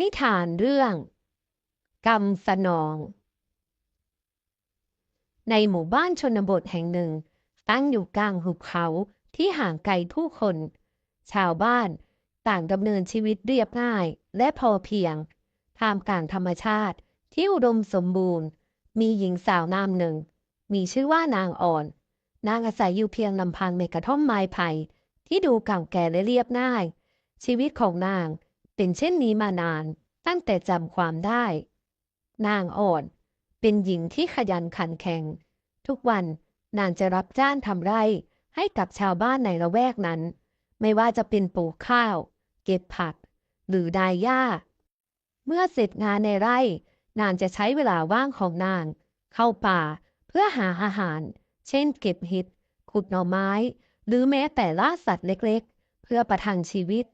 นิทานเรื่องกรรมสนอง ในหมู่บ้านชนบทแห่งหนึ่ง ตั้งอยู่กลางหุบเขาที่ห่างไกลผู้คน ชาวบ้านต่างดำเนินชีวิตเรียบง่ายและพอเพียงท่ามกลางธรรมชาติที่อุดมสมบูรณ์ มีหญิงสาวนามหนึ่ง มีชื่อว่านางอ่อน นางอาศัยอยู่เพียงลำพังในกระท่อมไม้ไผ่ที่ดูเก่าแก่และเรียบง่าย ชีวิตของนาง เป็นเช่นนี้มานาน ตั้งแต่จำความได้ นางอ่อน เป็นหญิงที่ขยันขันแข็ง ทุกวันนางจะรับจ้างทำไร่ให้กับชาวบ้านในละแวกนั้น ไม่ว่าจะเป็นปลูกข้าว เก็บผัก หรือดายหญ้า เมื่อเสร็จงานในไร่ นางจะใช้เวลาว่างของนาง เข้าป่าเพื่อหาอาหาร เช่น เก็บเห็ดขุดหน่อไม้ หรือแม้แต่ล่าสัตว์เล็กๆ เพื่อประทังชีวิต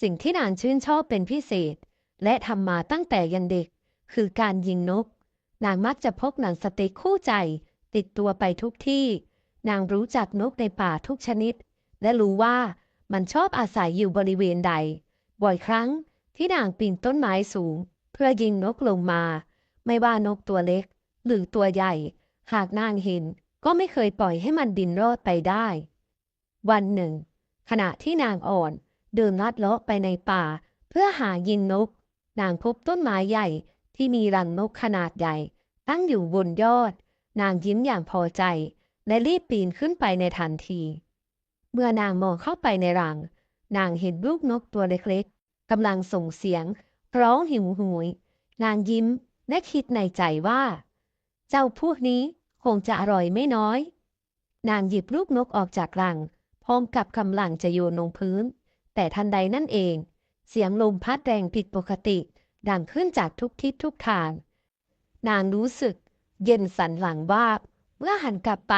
สิ่งที่นางชื่นชอบเป็นพิเศษ และทำมาตั้งแต่ยังเด็ก คือการยิงนก นางมักจะพกหนังสติ๊กคู่ใจ ติดตัวไปทุกที่ นางรู้จักนกในป่าทุกชนิด และรู้ว่ามันชอบอาศัยอยู่บริเวณใด บ่อยครั้งที่นางปีนต้นไม้สูง เพื่อยิงนกลงมา ไม่ว่านกตัวเล็ก หรือตัวใหญ่ หากนางเห็นก็ไม่เคยปล่อยให้มันบินรอดไปได้ วันหนึ่ง ขณะที่นางอ่อน เดินลัดเลาะไปในป่า เพื่อหายิงนก นางพบต้นไม้ใหญ่ที่มีรังนกขนาดใหญ่ ตั้งอยู่บนยอด นางยิ้มอย่างพอใจ และรีบปีนขึ้นไปในทันที เมื่อนางมองเข้าไปในรัง นางเห็นลูกนกตัวเล็กๆกำลังส่งเสียงร้องหิวโหยนางยิ้มและคิดในใจว่า เจ้าพวกนี้คงจะอร่อยไม่น้อย นางหยิบลูกนกออกจากรัง พร้อมกับกำลังจะโยนลงพื้น แต่ทันใดนั่นเอง เสียงลมพัดแรงผิดปกติ ดังขึ้นจากทุกทิศทุกทาง นางรู้สึก เย็นสันหลังวาบ เมื่อหันกลับไป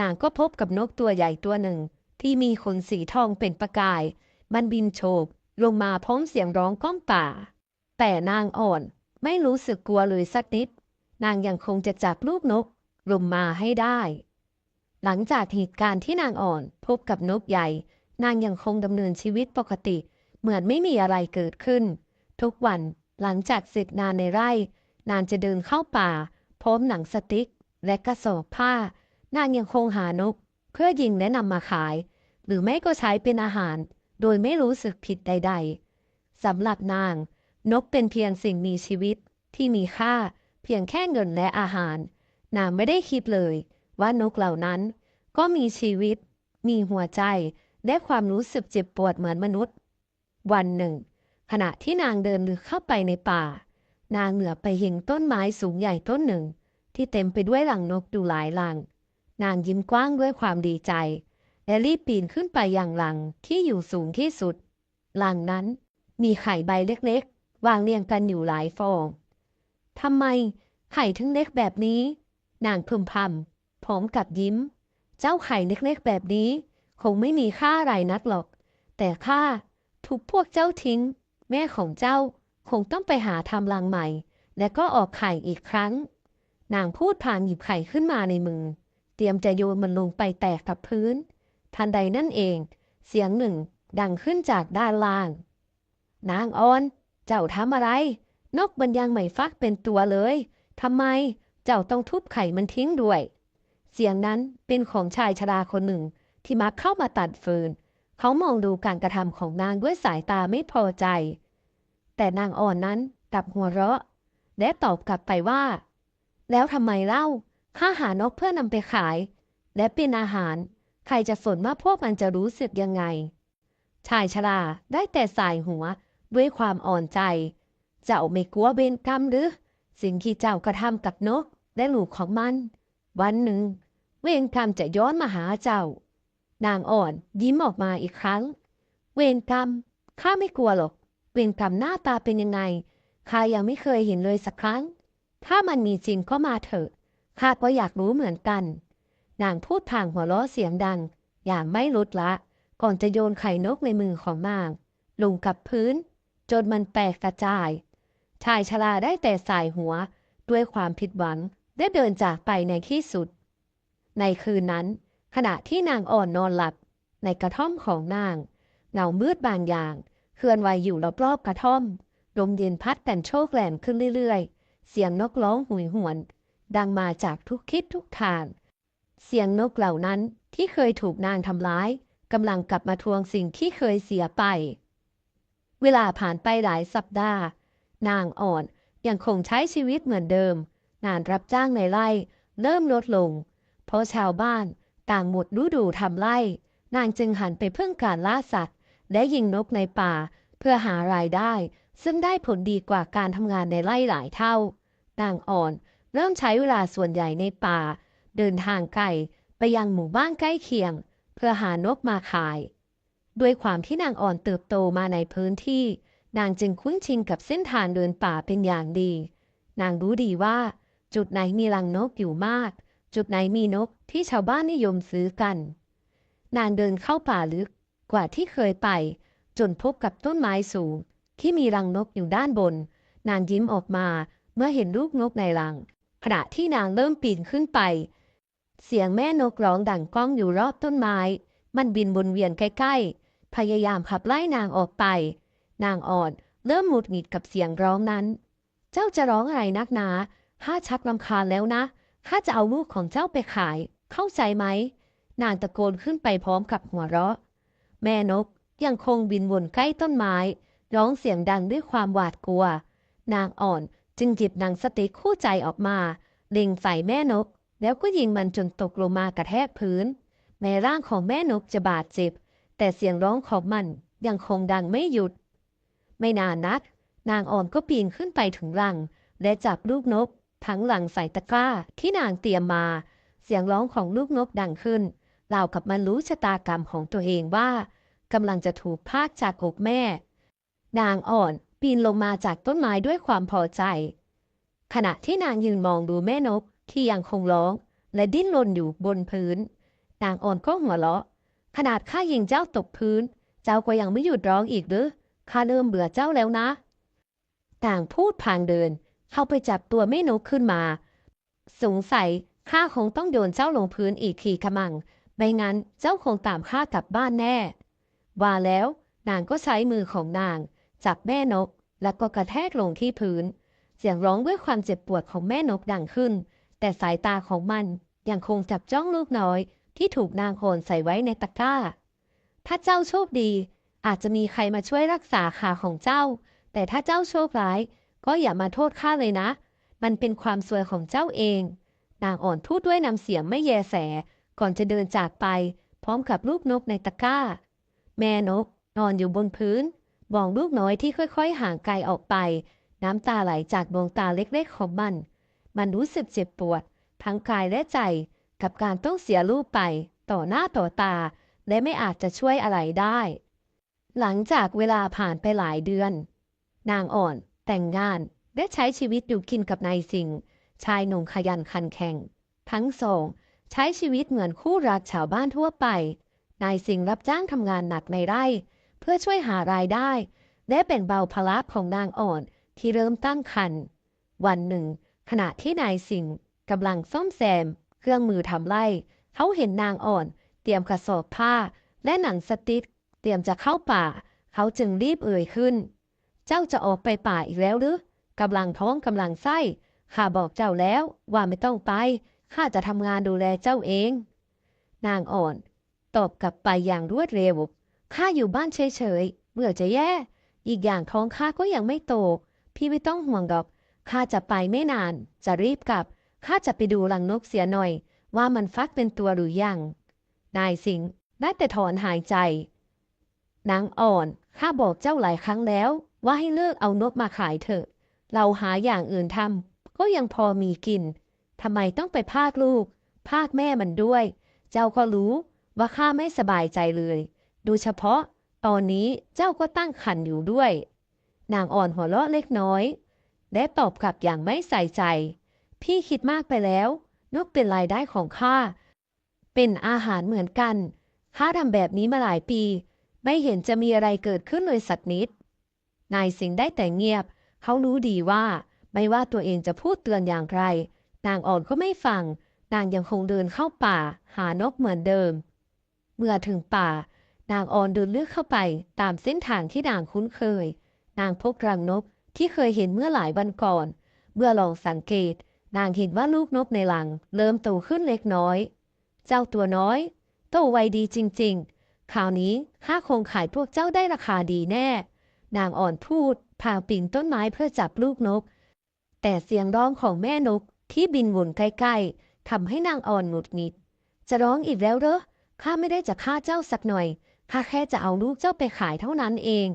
นางก็พบกับนกตัวใหญ่ตัวหนึ่ง ที่มีขนสีทองเป็นประกาย มันบินโฉบลงมาพร้อมเสียงร้องก้องป่า แต่นางอ่อนไม่รู้สึกกลัวเลยสักนิด นางยังคงจะจับลูกนกลงมาให้ได้ หลังจากเหตุการณ์ที่นางอ่อนพบกับนกใหญ่ นางยังคงดำเนินชีวิตปกติ เหมือนไม่มีอะไรเกิดขึ้น ทุกวันหลังจากเสร็จงานในไร่ นางจะเดินเข้าป่า พร้อมหนังสติ๊ก และกระสอบผ้า นางยังคงหานก เพื่อยิงและนำมาขาย หรือไม่ก็ใช้เป็นอาหาร โดยไม่รู้สึกผิดใด ๆสำหรับนาง นกเป็นเพียงสิ่งมีชีวิตที่มีค่า เพียงแค่เงินและอาหาร นางไม่ได้คิดเลย ว่านกเหล่านั้น ก็มีชีวิต มีหัวใจ และความรู้สึกเจ็บปวดเหมือนมนุษย์ วันหนึ่ง ขณะที่นางเดินลึกเข้าไปในป่า นางเหนือไปเห็นต้นไม้สูงใหญ่ต้นหนึ่ง ที่เต็มไปด้วยหลังนกดูหลายหลัง นางยิ้มกว้างด้วยความดีใจและรีบปีนขึ้นไปอยังหลังที่อยู่สูงที่สุด หลังนั้นมีไข่ใบเล็กๆ วางเรียงกันอยู่หลายฟองทำไมไข่ถึงเล็กแบบนี้ นางพึมพำพร้อมกับยิ้ม เจ้าไข่เล็กๆแบบนี้ คงไม่มีค่าอะไรนักหรอก แต่ข้าถูกพวกเจ้าทิ้ง แม่ของเจ้าคงต้องไปหาทำรังใหม่ และก็ออกไข่อีกครั้ง นางพูดพลางหยิบไข่ขึ้นมาในมือ เตรียมจะโยนมันลงไปแตกกับพื้น ทันใดนั่นเอง เสียงหนึ่งดังขึ้นจากด้านล่าง นางออน เจ้าทำอะไร นกมันยังไม่ฟักเป็นตัวเลยทำไมเจ้าต้องทุบไข่มันทิ้งด้วย เสียงนั้นเป็นของชายชราคนหนึ่ง ที่มักเข้ามาตัดฟืน เขามองดูการกระทำของนางด้วยสายตาไม่พอใจ แต่นางอ่อนนั้นกลับหัวเราะ และตอบกลับไปว่า แล้วทำไมเล่าข้าหานกเพื่อนำไปขาย และเป็นอาหาร ใครจะสนว่าพวกมันจะรู้สึกยังไง ชายชราได้แต่สายหัวด้วยความอ่อนใจ เจ้าไม่กลัวเวรกรรมหรือ สิ่งที่เจ้ากระทำกับนกและหลูกของมัน วันหนึ่ง เวรกรรมจะย้อนมาหาเจ้า นางอ่อน ยิ้มออกมาอีกครั้ง เวรกรรมข้าไม่กลัวหรอก เวรกรรมหน้าตาเป็นยังไงข้ายังไม่เคยเห็นเลยสักครั้ง ถ้ามันมีจริงก็มาเถอะข้าก็อยากรู้เหมือนกัน นางพูดพลางหัวเราะเสียงดัง อย่างไม่ลดละ ก่อนจะโยนไข่นกในมือของนาง ลงกับพื้น จนมันแตกกระจาย ชายชราได้แต่สายหัว ด้วยความผิดหวังได้เดินจากไปในที่สุด ในคืนนั้น ขณะที่นางอ่อนนอนหลับ ในกระท่อมของนาง เงามืดบางอย่าง เคลื่อนไหวอยู่รอบๆกระท่อม ลมเย็นพัดแต่นโชกแรงขึ้นเรื่อยๆ เสียงนกร้องหุยหวน ดังมาจากทุกทิศทุกทางเสียงนกเหล่านั้นที่เคยถูกนางทำร้ายกำลังกลับมาทวงสิ่งที่เคยเสียไป เวลาผ่านไปหลายสัปดาห์ นางอ่อนยังคงใช้ชีวิตเหมือนเดิม งานรับจ้างในไร่เริ่มลดลง เพราะชาวบ้าน ต่างหมดฤดูทำไร่ นางจึงหันไปเพึ่งการล่าสัตว์ และยิงนกในป่า เพื่อหารายได้ ซึ่งได้ผลดีกว่าการทำงานในไร่หลายเท่า นางอ่อนเริ่มใช้เวลาส่วนใหญ่ในป่า เดินทางไกลไปยังหมู่บ้านใกล้เคียง เพื่อหานกมาขาย ด้วยความที่นางอ่อนเติบโตมาในพื้นที่ นางจึงคุ้นชินกับเส้นทางเดินป่าเป็นอย่างดี นางรู้ดีว่า จุดไหนมีรังนกอยู่มาก จุดไหนมีนกที่ชาวบ้านนิยมซื้อกัน นางเดินเข้าป่าลึกกว่าที่เคยไป จนพบกับต้นไม้สูง ที่มีรังนกอยู่ด้านบน นางยิ้มออกมาเมื่อเห็นลูกนกในรัง ขณะที่นางเริ่มปีนขึ้นไป เสียงแม่นกร้องดังก้องอยู่รอบต้นไม้ มันบินวนเวียนใกล้ๆ พยายามขับไล่นางออกไป นางอ่อนเริ่มหงุดหงิดกับเสียงร้องนั้น เจ้าจะร้องอะไรนักหนาข้าชักรำคาญแล้วนะ ข้าจะเอาลูกของเจ้าไปขาย เข้าใจไหม นางตะโกนขึ้นไปพร้อมกับหัวเราะ แม่นกยังคงบินวนใกล้ต้นไม้ ร้องเสียงดังด้วยความหวาดกลัว นางอ่อนจึงหยิบหนังสติ๊กคู่ใจออกมาเล็งใส่แม่นก แล้วก็ยิงมันจนตกลงมากระแทกพื้น แม้ร่างของแม่นกจะบาดเจ็บ แต่เสียงร้องของมันยังคงดังไม่หยุด ไม่นานนัก นางอ่อนก็ปีนขึ้นไปถึงรัง และจับลูกนก ทั้งหลังใส่ตะกร้าที่นางเตรียมมา เสียงร้องของลูกนกดังขึ้นราวกับมันรู้ชะตากรรมของตัวเองว่ากำลังจะถูกพากจากอกแม่ นางอ่อนปีนลงมาจากต้นไม้ด้วยความพอใจ ขณะที่นางยืนมองดูแม่นกที่ยังคงร้อง และดิ้นรนอยู่บนพื้น นางอ่อนก็หัวเราะ ขนาดข้ายิงเจ้าตกพื้น เจ้าก็ยังไม่หยุดร้องอีกหรือข้าเริ่มเบื่อเจ้าแล้วนะ ต่างพูดพางเดิน เข้าไปจับตัวแม่นกขึ้นมา สงสัยข้าคงต้องโยนเจ้าลงพื้นอีกทีขมัง ไม่งั้นเจ้าคงตามข้ากลับบ้านแน่ ว่าแล้วนางก็ใช้มือของนาง จับแม่นก แล้วก็กระแทกลงที่พื้น เสียงร้องด้วยความเจ็บปวดของแม่นกดังขึ้น แต่สายตาของมันยังคงจับจ้องลูกน้อย ที่ถูกนางโหนใส่ไว้ในตะกร้า ถ้าเจ้าโชคดี อาจจะมีใครมาช่วยรักษาขาของเจ้า แต่ถ้าเจ้าโชคร้าย ก็อย่ามาโทษข้าเลยนะ มันเป็นความสวยของเจ้าเอง นางอ่อนพูดด้วยน้ำเสียงไม่แยแส ก่อนจะเดินจากไป พร้อมกับลูกนกในตะกร้า แม่นก นอนอยู่บนพื้นมองลูกน้อยที่ค่อยๆ ห่างไกลออกไป น้ำตาไหลจากดวงตาเล็กๆของมัน มันรู้สึกเจ็บปวด ทั้งกายและใจ กับการต้องเสียลูกไป ต่อหน้าต่อตา และไม่อาจจะช่วยอะไรได้ หลังจากเวลาผ่านไปหลายเดือน นางอ่อน แต่งงานและใช้ชีวิตอยู่กินกับนายสิงห์ชายหนุ่มขยันขันแข็ง ทั้งสองใช้ชีวิตเหมือนคู่รักชาวบ้านทั่วไป นายสิงห์รับจ้างทำงานหนักในไร่ เพื่อช่วยหารายได้ และแบ่งเบาภาระของนางอ่อนที่เริ่มตั้งครรภ์วันหนึ่ง ขณะที่นายสิงห์กำลังซ่อมแซม เครื่องมือทำไร่ เขาเห็นนางอ่อน เตรียมกระสอบผ้า และหนังสติ๊กเตรียมจะเข้าป่า เขาจึงรีบเอ่ยขึ้น เจ้าจะออกไปป่าอีกแล้วหรือกำลังท้องกำลังไส้ข้าบอกเจ้าแล้วว่าไม่ต้องไปข้าจะทำงานดูแลเจ้าเอง นางอ่อน ตอบกลับไปอย่างรวดเร็วข้าอยู่บ้านเฉยๆเบื่อจะแย่ อีกอย่างท้องข้าก็ยังไม่โต พี่ไม่ต้องห่วงดอกข้าจะไปไม่นาน จะรีบกลับข้าจะไปดูรังนกเสียหน่อย ว่ามันฟักเป็นตัวหรือยัง นายสิงห์ได้แต่ถอนหายใจนางอ่อนข้าบอกเจ้าหลายครั้งแล้ว ว่าให้เลิกเอานกมาขายเถอะ เราหาอย่างอื่นทำก็ยังพอมีกินทำไมต้องไปพากลูก พากแม่มันด้วย เจ้าก็รู้ว่าข้าไม่สบายใจเลย โดยเฉพาะ ตอนนี้เจ้าก็ตั้งครรภ์อยู่ด้วย นางอ่อนหัวเราะเล็กน้อย และตอบกลับอย่างไม่ใส่ใจ พี่คิดมากไปแล้ว นกเป็นรายได้ของข้า เป็นอาหารเหมือนกัน ข้าทำแบบนี้มาหลายปี ไม่เห็นจะมีอะไรเกิดขึ้นเลยสักนิด นายสิงห์ได้แต่เงียบ เขารู้ดีว่า ไม่ว่าตัวเองจะพูดเตือนอย่างไร นางอ่อนก็ไม่ฟัง นางยังคงเดินเข้าป่า หานกเหมือนเดิม เมื่อถึงป่า นางอ่อนเดินเลือกเข้าไป ตามเส้นทางที่นางคุ้นเคย นางพบรังนกที่เคยเห็นเมื่อหลายวันก่อน เมื่อลองสังเกต นางเห็นว่าลูกนกในหลัง เริ่มโตขึ้นเล็กน้อย เจ้าตัวน้อย โตไวดีจริง ๆ คราวนี้ข้าคงขายพวกเจ้าได้ราคาดีแน่ นางอ่อนพูดพาปีนต้นไม้เพื่อจับลูกนก แต่เสียงร้องของแม่นกที่บินวนใกล้ๆทำให้นางอ่อนหงุดหงิด จะร้องอีกแล้วเหรอข้าไม่ได้จะฆ่าเจ้าสักหน่อยข้าแค่จะเอาลูกเจ้าไปขายเท่านั้นเอง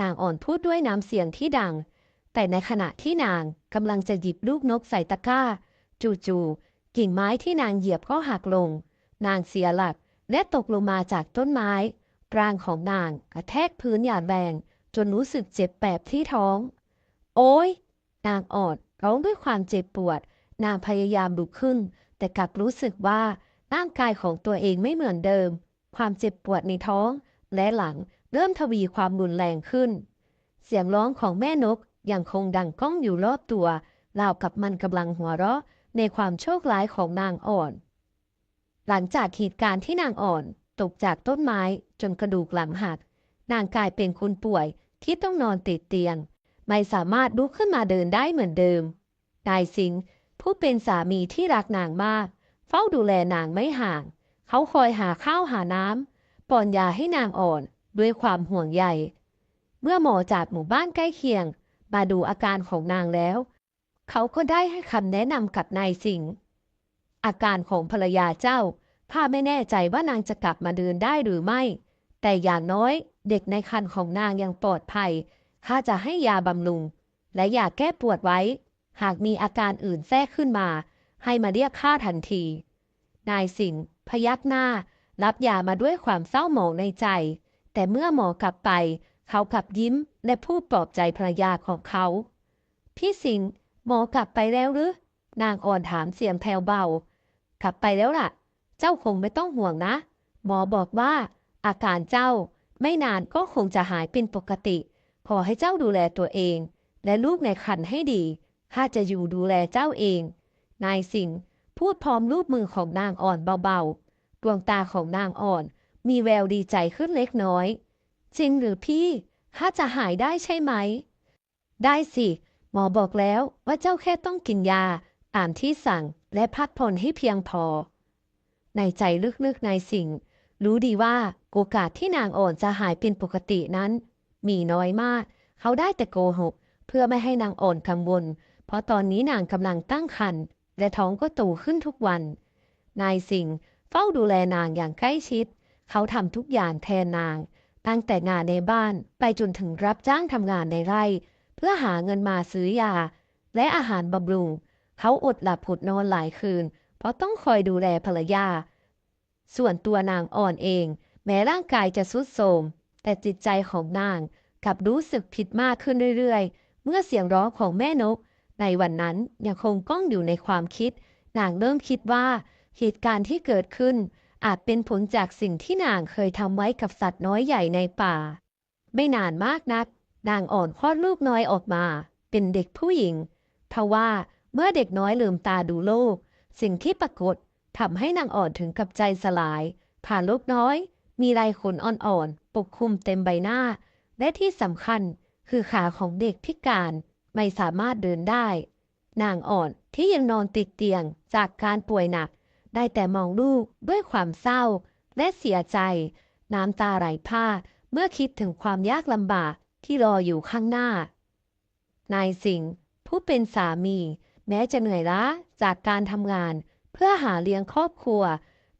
นางอ่อนพูดด้วยน้ำเสียงที่ดัง แต่ในขณะที่นางกำลังจะหยิบลูกนกใส่ตะกร้า จู่ๆกิ่งไม้ที่นางเหยียบก็หักลง นางเสียหลักและตกลงมาจากต้นไม้ร่างของนางกระแทกพื้นอย่างแรง จนรู้สึกเจ็บแปบที่ท้อง โอ้ยนางอ่อนร้องด้วยความเจ็บปวด นางพยายามลุกขึ้น แต่กลับรู้สึกว่าร่างกายของตัวเองไม่เหมือนเดิม ความเจ็บปวดในท้อง และหลังเริ่มทวีความรุนแรงขึ้น เสียงร้องของแม่นกยังคงดังก้องอยู่รอบตัวราวกับมันกำลังหัวเราะในความโชคร้ายของนางอ่อน หลังจากเหตุการณ์ที่นางอ่อนตกจากต้นไม้จนกระดูกหลังหัก นางกลายเป็นคนป่วย ที่ต้องนอนติดเตียง ไม่สามารถลุกขึ้นมาเดินได้เหมือนเดิม นายสิงห์ผู้เป็นสามีที่รักนางมาก เฝ้าดูแลนางไม่ห่าง เขาคอยหาข้าวหาน้ำป้อนยาให้นางอ่อนด้วยความห่วงใย เมื่อหมอจากหมู่บ้านใกล้เคียง มาดูอาการของนางแล้ว เขาก็ได้ให้คำแนะนำกับนายสิงห์อาการของภรรยาเจ้าข้าไม่แน่ใจว่านางจะกลับมาเดินได้หรือไม่ แต่อย่างน้อย เด็กในครรภ์ของนางยังปลอดภัย ข้าจะให้ยาบำรุง และยาแก้ปวดไว้ หากมีอาการอื่นแทรกขึ้นมา ให้มาเรียกข้าทันที นายสิงห์พยักหน้า รับยามาด้วยความเศร้าหมองในใจ แต่เมื่อหมอกลับไป เขากลับยิ้มและพูดปลอบใจภรรยาของเขา พี่สิงห์หมอกลับไปแล้วหรือนางอ่อนถามเสียงแผ่วเบา กลับไปแล้วล่ะ เจ้าคงไม่ต้องห่วงนะ หมอบอกว่า อาการเจ้า ไม่นานก็คงจะหายเป็นปกติ ขอให้เจ้าดูแลตัวเอง และลูกในครรภ์ให้ดีข้าจะอยู่ดูแลเจ้าเอง นายสิงห์พูดพร้อมรูปมือของนางอ่อนเบาๆ ดวงตาของนางอ่อน มีแววดีใจขึ้นเล็กน้อย จริงหรือพี่ข้าจะหายได้ใช่ไหม ได้สิ หมอบอกแล้วว่าเจ้าแค่ต้องกินยาตามที่สั่งและพักผ่อนให้เพียงพอ ในใจลึกๆนายสิงห์รู้ดีว่า โอกาสที่นางอ่อนจะหายเป็นปกตินั้น มีน้อยมาก เขาได้แต่โกหก เพื่อไม่ให้นางอ่อนกังวล เพราะตอนนี้นางกำลังตั้งครรภ์และท้องก็โตขึ้นทุกวัน นายสิงห์เฝ้าดูแลนางอย่างใกล้ชิด เขาทำทุกอย่างแทนนาง ตั้งแต่งานในบ้านไปจนถึงรับจ้างทำงานในไร่ เพื่อหาเงินมาซื้อยา และอาหารบำรุง เขาอดหลับอดนอนหลายคืน เพราะต้องคอยดูแลภรรยา ส่วนตัวนางอ่อนเอง แม้ร่างกายจะทรุดโทรมแต่จิตใจของนางกลับรู้สึกผิดมากขึ้นเรื่อยๆ เมื่อเสียงร้องของแม่นก ในวันนั้นยังคงก้องอยู่ในความคิด นางเริ่มคิดว่าเหตุการณ์ที่เกิดขึ้น อาจเป็นผลจากสิ่งที่นางเคยทำไว้กับสัตว์น้อยใหญ่ในป่า ไม่นานมากนัก นางอ่อนคลอดลูกน้อยออกมา เป็นเด็กผู้หญิงทว่าเมื่อเด็กน้อยลืมตาดูโลก สิ่งที่ปรากฏทำให้นางอ่อนถึงกับใจสลายผ่านลูกน้อย มีลายขนอ่อนๆ ปกคลุมเต็มใบหน้า และที่สำคัญคือขาของเด็กพิการไม่สามารถเดินได้ นางอ่อนที่ยังนอนติดเตียงจากการป่วยหนัก ได้แต่มองลูกด้วยความเศร้า และเสียใจ น้ำตาไหลพากเมื่อคิดถึงความยากลำบากที่รออยู่ข้างหน้า นายสิงห์ผู้เป็นสามี แม้จะเหนื่อยล้าจากการทำงาน เพื่อหาเลี้ยงครอบครัว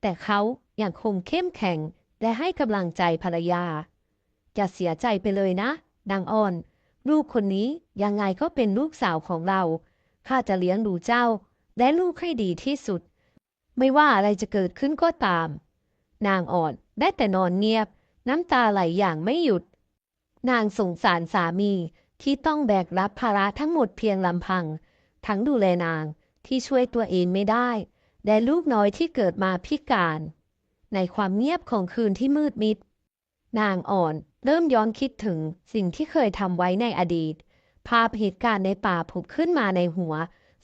แต่เขายัางคงเข้มแข็ง และให้กำลังใจภรรยา อย่าเสียใจไปเลยนะ นางอ่อน ลูกคนนี้ยังไงก็เป็นลูกสาวของเรา ข้าจะเลี้ยงดูเจ้า และลูกให้ดีที่สุด ไม่ว่าอะไรจะเกิดขึ้นก็ตาม นางอ่อนได้แต่นอนเงียบ น้ำตาไหลอย่างไม่หยุด นางสงสารสามีที่ต้องแบกรับภาระทั้งหมดเพียงลำพัง ทั้งดูแลนางที่ช่วยตัวเองไม่ได้ และลูกน้อยที่เกิดมาพิการ ในความเงียบของคืนที่มืดมิด นางอ่อนเริ่มย้อนคิดถึงสิ่งที่เคยทำไว้ในอดีต ภาพเหตุการณ์ในป่าผุดขึ้นมาในหัว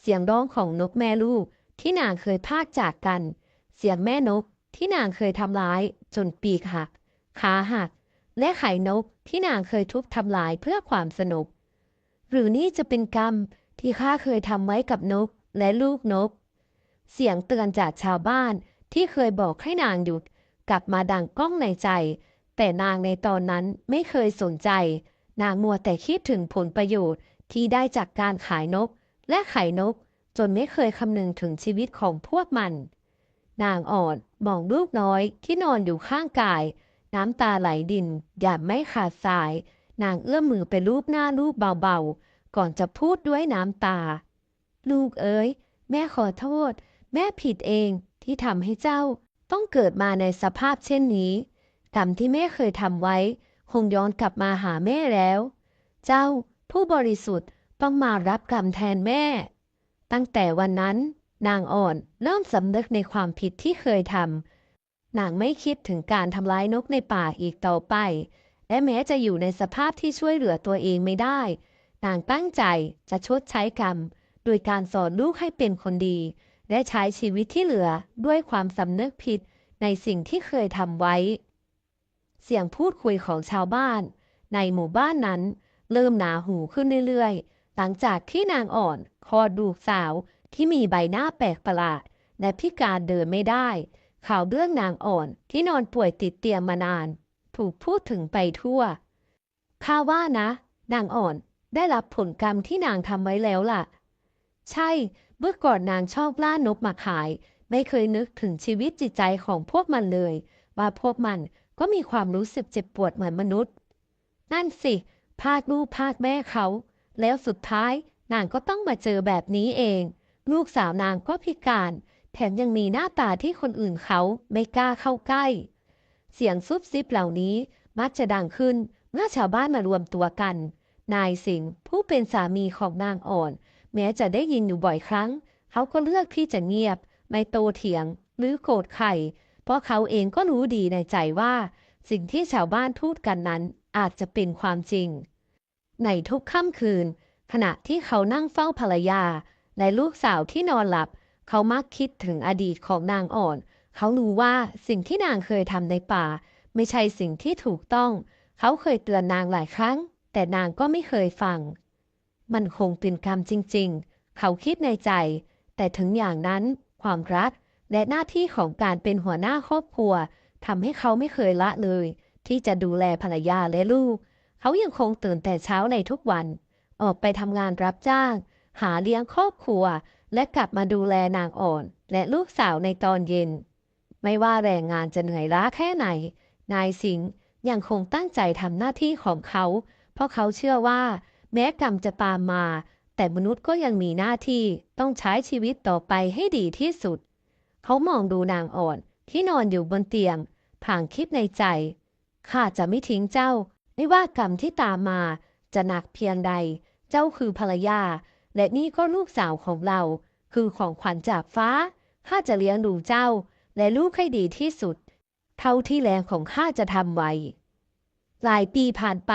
เสียงร้องของนกแม่ลูกที่นางเคยพากจากกัน เสียงแม่นกที่นางเคยทำร้ายจนปีกหัก ขาหัก และไข่นกที่นางเคยทุบทำลายเพื่อความสนุก หรือนี่จะเป็นกรรมที่ข้าเคยทำไว้กับนกและลูกนก เสียงเตือนจากชาวบ้าน ที่เคยบอกให้นางหยุดกลับมาดังก้องในใจ แต่นางในตอนนั้นไม่เคยสนใจ นางมัวแต่คิดถึงผลประโยชน์ที่ได้จากการขายนก และไข่นก จนไม่เคยคำนึงถึงชีวิตของพวกมัน นางอ่อนมองลูกน้อยที่นอนอยู่ข้างกาย น้ำตาไหลดินอย่าไม่ขาดสาย นางเอื้อมมือไปลูบหน้าลูกเบาๆ ก่อนจะพูดด้วยน้ำตา ลูกเอ๋ยแม่ขอโทษ แม่ผิดเอง ที่ทำให้เจ้าต้องเกิดมาในสภาพเช่นนี้กรรมที่แม่เคยทำไว้ คงย้อนกลับมาหาแม่แล้ว เจ้าผู้บริสุทธิ์ต้องมารับกรรมแทนแม่ ตั้งแต่วันนั้น นางอ่อนเริ่มสำนึกในความผิดที่เคยทำนางไม่คิดถึงการทำร้ายนกในป่าอีกต่อไป และแม้จะอยู่ในสภาพที่ช่วยเหลือตัวเองไม่ได้ นางตั้งใจจะชดใช้กรรม โดยการสอนลูกให้เป็นคนดี และใช้ชีวิตที่เหลือด้วยความสำนึกผิดในสิ่งที่เคยทำไว้ เสียงพูดคุยของชาวบ้าน ในหมู่บ้านนั้น เริ่มหนาหูขึ้นเรื่อยๆ หลังจากที่นางอ่อนคลอดลูกสาวที่มีใบหน้าแปลกประหลาด และพิการเดินไม่ได้ ข่าวเรื่องนางอ่อนที่นอนป่วยติดเตียงมานาน ถูกพูดถึงไปทั่วข้าว่านะ นางอ่อนได้รับผลกรรมที่นางทำไว้แล้วล่ะ ใช่ เมื่อก่อนนางชอบล่านกมาขาย ไม่เคยนึกถึงชีวิตจิตใจของพวกมันเลย ว่าพวกมันก็มีความรู้สึกเจ็บปวดเหมือนมนุษย์ นั่นสิภาคลูกภาคแม่เขา แล้วสุดท้ายนางก็ต้องมาเจอแบบนี้เอง ลูกสาวนางก็พิการ แถมยังมีหน้าตาที่คนอื่นเขาไม่กล้าเข้าใกล้ เสียงซุบซิบเหล่านี้มักจะดังขึ้นเมื่อชาวบ้านมารวมตัวกัน นายสิงห์ผู้เป็นสามีของนางอ่อน แม้จะได้ยินอยู่บ่อยครั้ง เขาก็เลือกที่จะเงียบ ไม่โตเถียง หรือโกรธใคร เพราะเขาเองก็รู้ดีในใจว่า สิ่งที่ชาวบ้านพูดกันนั้นอาจจะเป็นความจริง ในทุกค่ำคืน ขณะที่เขานั่งเฝ้าภรรยา และลูกสาวที่นอนหลับ เขามักคิดถึงอดีตของนางอ่อน เขารู้ว่าสิ่งที่นางเคยทำในป่า ไม่ใช่สิ่งที่ถูกต้อง เขาเคยเตือนนางหลายครั้ง แต่นางก็ไม่เคยฟัง มันคงเป็นกรรมจริง ๆ เขาคิดในใจ แต่ถึงอย่างนั้น ความรักและหน้าที่ของการเป็นหัวหน้าครอบครัวทำให้เขาไม่เคยละเลย ที่จะดูแลภรรยาและลูก เขายังคงตื่นแต่เช้าในทุกวัน ออกไปทำงานรับจ้าง หาเลี้ยงครอบครัว และกลับมาดูแลนางอ่อน และลูกสาวในตอนเย็น ไม่ว่าแรงงานจะเหนื่อยล้าแค่ไหน นายสิงห์ยังคงตั้งใจทำหน้าที่ของเขา เพราะเขาเชื่อว่า แม้กรรมจะตามมา แต่มนุษย์ก็ยังมีหน้าที่ต้องใช้ชีวิตต่อไปให้ดีที่สุด เขามองดูนางอ่อนที่นอนอยู่บนเตียงผางคิดในใจ ข้าจะไม่ทิ้งเจ้า ไม่ว่ากรรมที่ตามมา จะหนักเพียงใด เจ้าคือภรรยา และนี่ก็ลูกสาวของเรา คือของขวัญจากฟ้า ข้าจะเลี้ยงดูเจ้า และลูกให้ดีที่สุด เท่าที่แรงของข้าจะทำไว้ หลายปีผ่านไป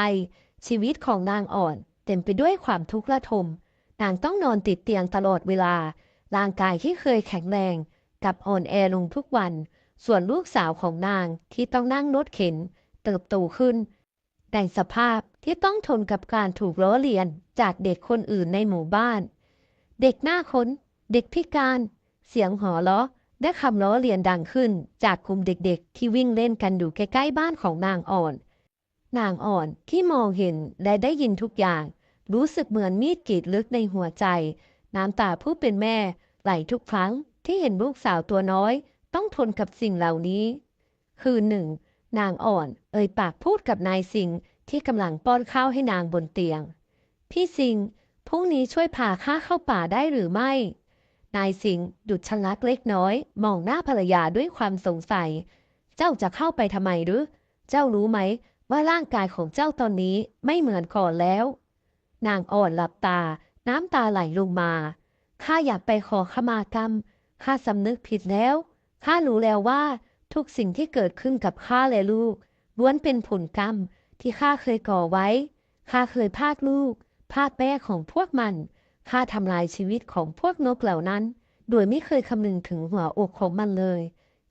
ชีวิตของนางอ่อน เต็มไปด้วยความทุกข์ระทม นางต้องนอนติดเตียงตลอดเวลา ร่างกายที่เคยแข็งแรงกับอ่อนแอลงทุกวัน ส่วนลูกสาวของนางที่ต้องนั่งรถเข็น เติบโตขึ้นในสภาพที่ต้องทนกับการถูกล้อเลียนจากเด็กคนอื่นในหมู่บ้าน เด็กหน้าค้น เด็กพิการ เสียงหัวเราะและคำล้อเลียนดังขึ้นจากกลุ่มเด็กๆ ที่วิ่งเล่นกันอยู่ใกล้ๆบ้านของนางอ่อน นางอ่อนที่มองเห็นและได้ยินทุกอย่าง รู้สึกเหมือนมีดกรีดลึกในหัวใจ น้ำตาผู้เป็นแม่ ไหลทุกครั้งที่เห็นลูกสาวตัวน้อย ต้องทนกับสิ่งเหล่านี้ คืนหนึ่งนางอ่อน เอ่ยปากพูดกับนายสิงห์ที่กำลังป้อนข้าวให้นางบนเตียง พี่สิงห์พรุ่งนี้ช่วยพาข้าเข้าป่าได้หรือไม่ นายสิงห์ดุดชะงักเล็กน้อย มองหน้าภรรยาด้วยความสงสัย เจ้าจะเข้าไปทำไมหรือ เจ้ารู้ไหมว่าร่างกายของเจ้าตอนนี้ไม่เหมือนก่อนแล้ว นางอ่อนหลับตา น้ำตาไหลลงมาข้าอยากไปขอขมากรรมข้าสำนึกผิดแล้วข้ารู้แล้วว่า ทุกสิ่งที่เกิดขึ้นกับข้าและลูกล้วนเป็นผลกรรมที่ข้าเคยก่อไว้ข้าเคยพากลูกพากแม่ของพวกมันข้าทำลายชีวิตของพวกนกเหล่านั้น โดยไม่เคยคำนึงถึงหัวอกของมันเลย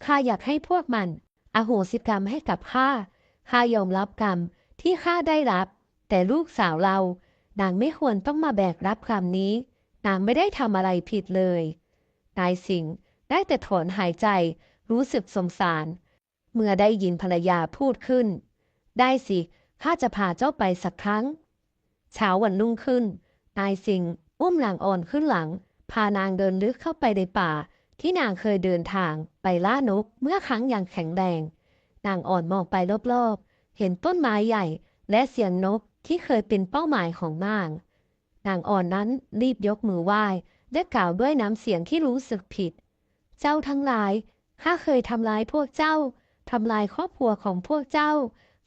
ข้าอยากให้พวกมัน อโหสิกรรมให้กับข้าข้ายอมรับกรรมที่ข้าได้รับ แต่ลูกสาวเรา นางไม่ควรต้องมาแบกรับคำนี้ นางไม่ได้ทำอะไรผิดเลย นายสิงห์ได้แต่ถอนหายใจรู้สึกสงสาร เมื่อได้ยินภรรยาพูดขึ้น ได้สิข้าจะพาเจ้าไปสักครั้ง เช้าวันรุ่งขึ้น นายสิงห์อุ้มนางอ่อนขึ้นหลัง พานางเดินลึกเข้าไปในป่า ที่นางเคยเดินทางไปล่านกเมื่อครั้งอยังแข็งแรง นางอ่อนมองไปรอบๆ เห็นต้นไม้ใหญ่และเสียงนก ที่เคยเป็นเป้าหมายของนางนางอ่อนนั้นรีบยกมือไหว้และกล่าวด้วยน้ำเสียงที่รู้สึกผิด เจ้าทั้งหลายข้าเคยทำร้ายพวกเจ้าทำลายครอบครัวของพวกเจ้า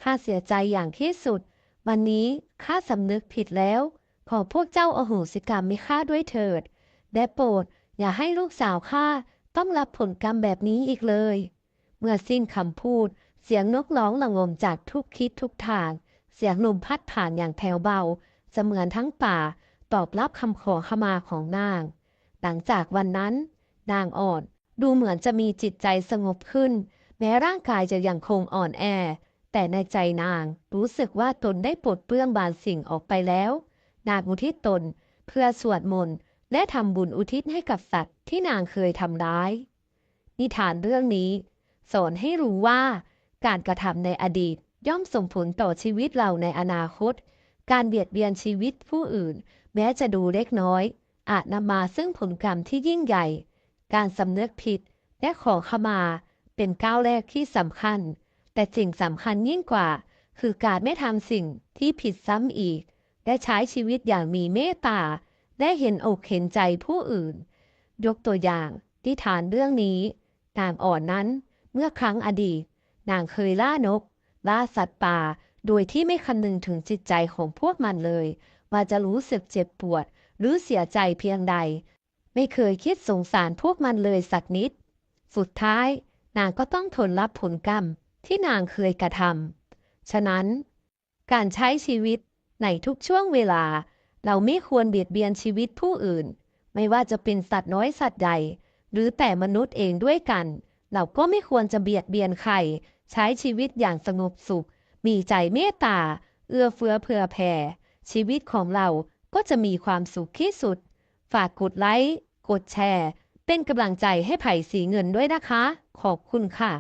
ข้าเสียใจอย่างที่สุด วันนี้ข้าสำนึกผิดแล้ว ขอพวกเจ้าอโหสิกรรมให้ข้าด้วยเถิดและโปรดอย่าให้ลูกสาวข้าต้องรับผลกรรมแบบนี้อีกเลย เมื่อสิ้นคำพูด เสียงนกร้องระงมจากทุกทิศทุกทาง เสียงลมพัดผ่านอย่างแผ่วเบาเสมือนทั้งป่าตอบรับคำขอขมาของนาง หลังจากวันนั้น นางอ่อนดูเหมือนจะมีจิตใจสงบขึ้น แม้ร่างกายจะยังคงอ่อนแอ แต่ในใจนางรู้สึกว่าตนได้ปลดเปลื้องบางสิ่งออกไปแล้ว นางอุทิศตนเพื่อสวดมนต์และทำบุญอุทิศให้กับสัตว์ที่นางเคยทำร้าย นิทานเรื่องนี้ สอนให้รู้ว่าการกระทำในอดีต ย่อมส่งผลต่อชีวิตเราในอนาคต การเบียดเบียนชีวิตผู้อื่น แม้จะดูเล็กน้อย อาจนำมาซึ่งผลกรรมที่ยิ่งใหญ่ การสำนึกผิดและขอขมาเป็นก้าวแรกที่สำคัญ แต่สิ่งสำคัญยิ่งกว่า คือการไม่ทำสิ่งที่ผิดซ้ำอีก และใช้ชีวิตอย่างมีเมตตา และเห็นอกเห็นใจผู้อื่น ยกตัวอย่างที่ฐานเรื่องนี้นางอ่อนนั้น เมื่อครั้งอดีต นางเคยล่านก ล่าสัตว์ป่า โดยที่ไม่คำนึงถึงจิตใจของพวกมันเลย ว่าจะรู้สึกเจ็บปวด หรือเสียใจเพียงใด ไม่เคยคิดสงสารพวกมันเลยสักนิด สุดท้าย นางก็ต้องทนรับผลกรรมที่นางเคยกระทำฉะนั้น การใช้ชีวิตในทุกช่วงเวลา เราไม่ควรเบียดเบียนชีวิตผู้อื่น ไม่ว่าจะเป็นสัตว์น้อยสัตว์ใหญ่ หรือแต่มนุษย์เองด้วยกัน เราก็ไม่ควรจะเบียดเบียนใคร ใช้ชีวิตอย่างสงบสุข มีใจเมตตา เอื้อเฟื้อเผื่อแผ่ ชีวิตของเราก็จะมีความสุขที่สุด ฝากกดไลค์ กดแชร์ เป็นกำลังใจให้ไผ่สีเงินด้วยนะคะ ขอบคุณค่ะ